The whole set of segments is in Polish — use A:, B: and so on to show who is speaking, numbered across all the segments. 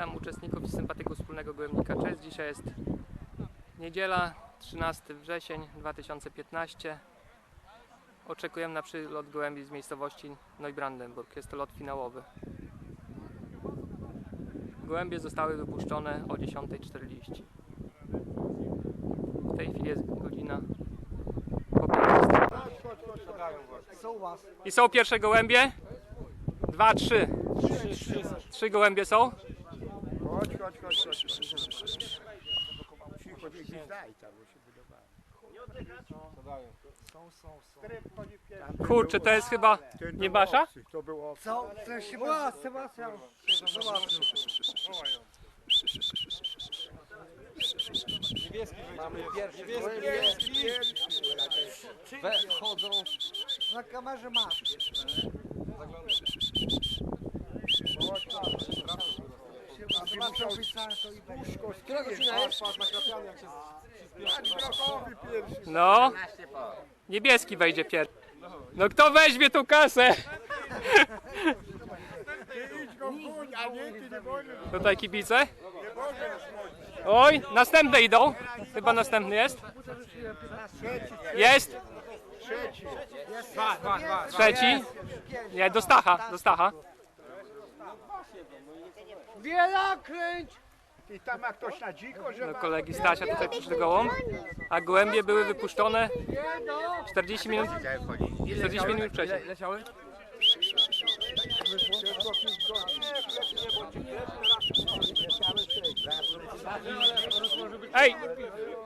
A: Witam uczestników i sympatyków wspólnego Gołębnika Cześć. Dzisiaj jest niedziela, 13 wrzesień 2015. Oczekujemy na przylot gołębi z miejscowości Neubrandenburg. Jest to lot finałowy. Gołębie zostały wypuszczone o 10.40. W tej chwili jest godzina po 15.
B: Co u was?
A: I są pierwsze gołębie? Dwa, trzy. Trzy gołębie są?
B: Chodź, chodź, chodź, chodź. Cicho, nie gdzieś daj tam, bo się wydawało. Są, są, są.
A: Kurczę, to jest chyba nie
B: obcy, To było.
C: Co? To się Sebastian.
D: Mamy pierwszy niebieski, wchodzą
C: Na kamerze masz. Zobaczę
A: No. Niebieski wejdzie pierwszy. No kto weźmie tą kasę? Tutaj kibice. Oj, następne idą. Chyba następny jest. Jest.
B: Trzeci.
A: Trzeci. Nie, do Stacha, do Stacha.
C: Wielokręć!
B: I tam ma ktoś na dziko, że
A: Do
B: ma...
A: kolegi Stasia tutaj przyszedł gołąb. A gołębie były wypuszczone 40 minut, 40 minut wcześniej. Ej,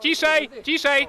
A: ciszej, ciszej.